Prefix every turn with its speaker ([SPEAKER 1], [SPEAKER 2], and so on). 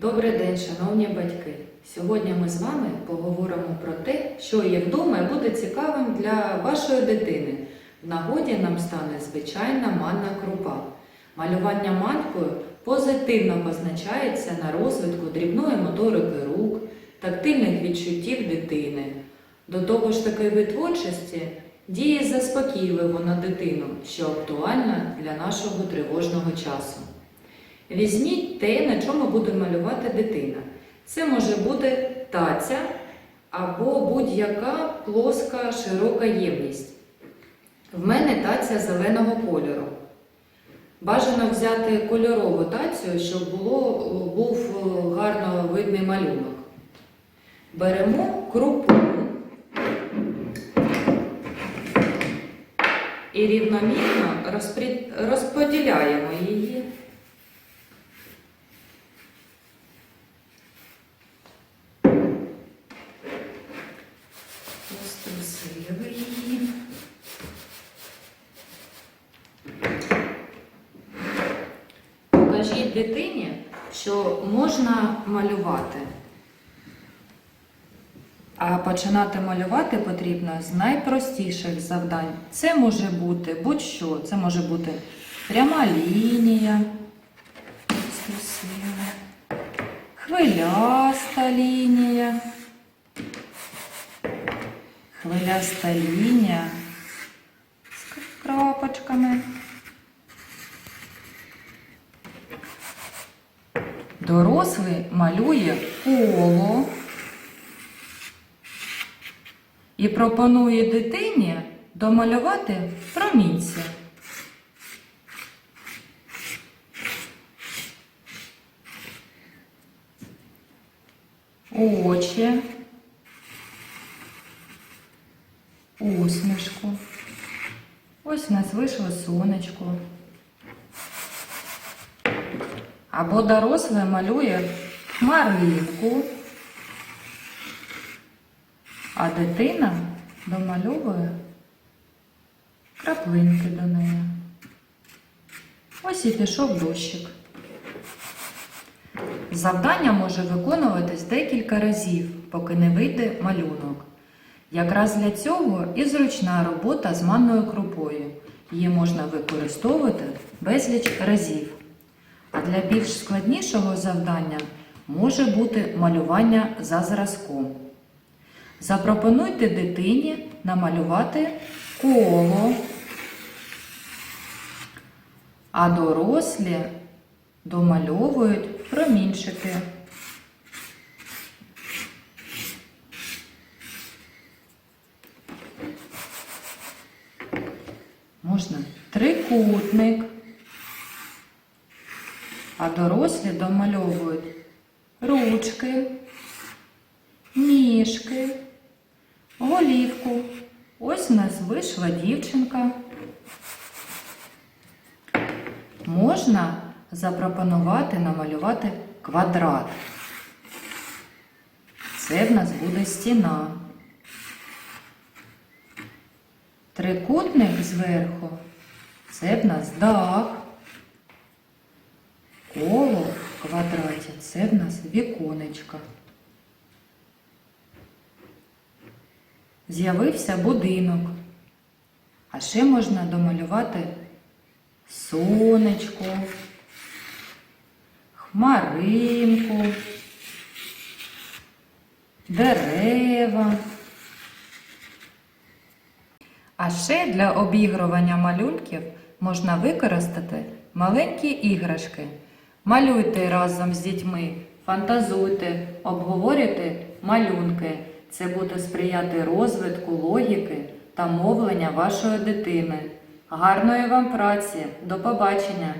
[SPEAKER 1] Добрий день, шановні батьки! Сьогодні ми з вами поговоримо про те, що є вдома і буде цікавим для вашої дитини. В нагоді нам стане звичайна манна крупа. Малювання манкою позитивно позначається на розвитку дрібної моторики рук, тактильних відчуттів дитини. До того ж такий вид творчості діє заспокійливо на дитину, що актуальна для нашого тривожного часу. Візьміть те, на чому буде малювати дитина. Це може бути таця або будь-яка плоска широка ємність. В мене таця зеленого кольору. Бажано взяти кольорову тацю, щоб було, був е, гарно видний малюнок. Беремо крупу і рівномірно розподіляємо її. Розтрусили її. Покажіть дитині, що можна малювати. А починати малювати потрібно з найпростіших завдань. Це може бути будь-що. Це може бути пряма лінія, хвиляста лінія, хвиляста лінія з крапочками. Дорослий малює коло і пропонує дитині домалювати промінці. Очі, усмішку. Ось у нас вийшло сонечко. Або дорослий малює хмаринку, а дитина домальовує краплинки до неї. Ось і пішов дощик. Завдання може виконуватись декілька разів, поки не вийде малюнок. Якраз для цього і зручна робота з манною крупою. Її можна використовувати безліч разів. А для більш складнішого завдання може бути малювання за зразком. Запропонуйте дитині намалювати коло, а дорослі домальовують промінчики. Можна трикутник, а дорослі домальовують ручки, ніжки, голівку. Ось у нас вийшла дівчинка. Можна запропонувати намалювати квадрат. Це в нас буде стіна. Трикутник зверху. Це в нас дах. Коло в квадраті це в нас віконечко. З'явився будинок. А ще можна домалювати сонечко, хмаринку, дерева. А ще для обігрування малюнків можна використати маленькі іграшки. Малюйте разом з дітьми, фантазуйте, обговорюйте малюнки. Це буде сприяти розвитку логіки та мовлення вашої дитини. Гарної вам праці! До побачення!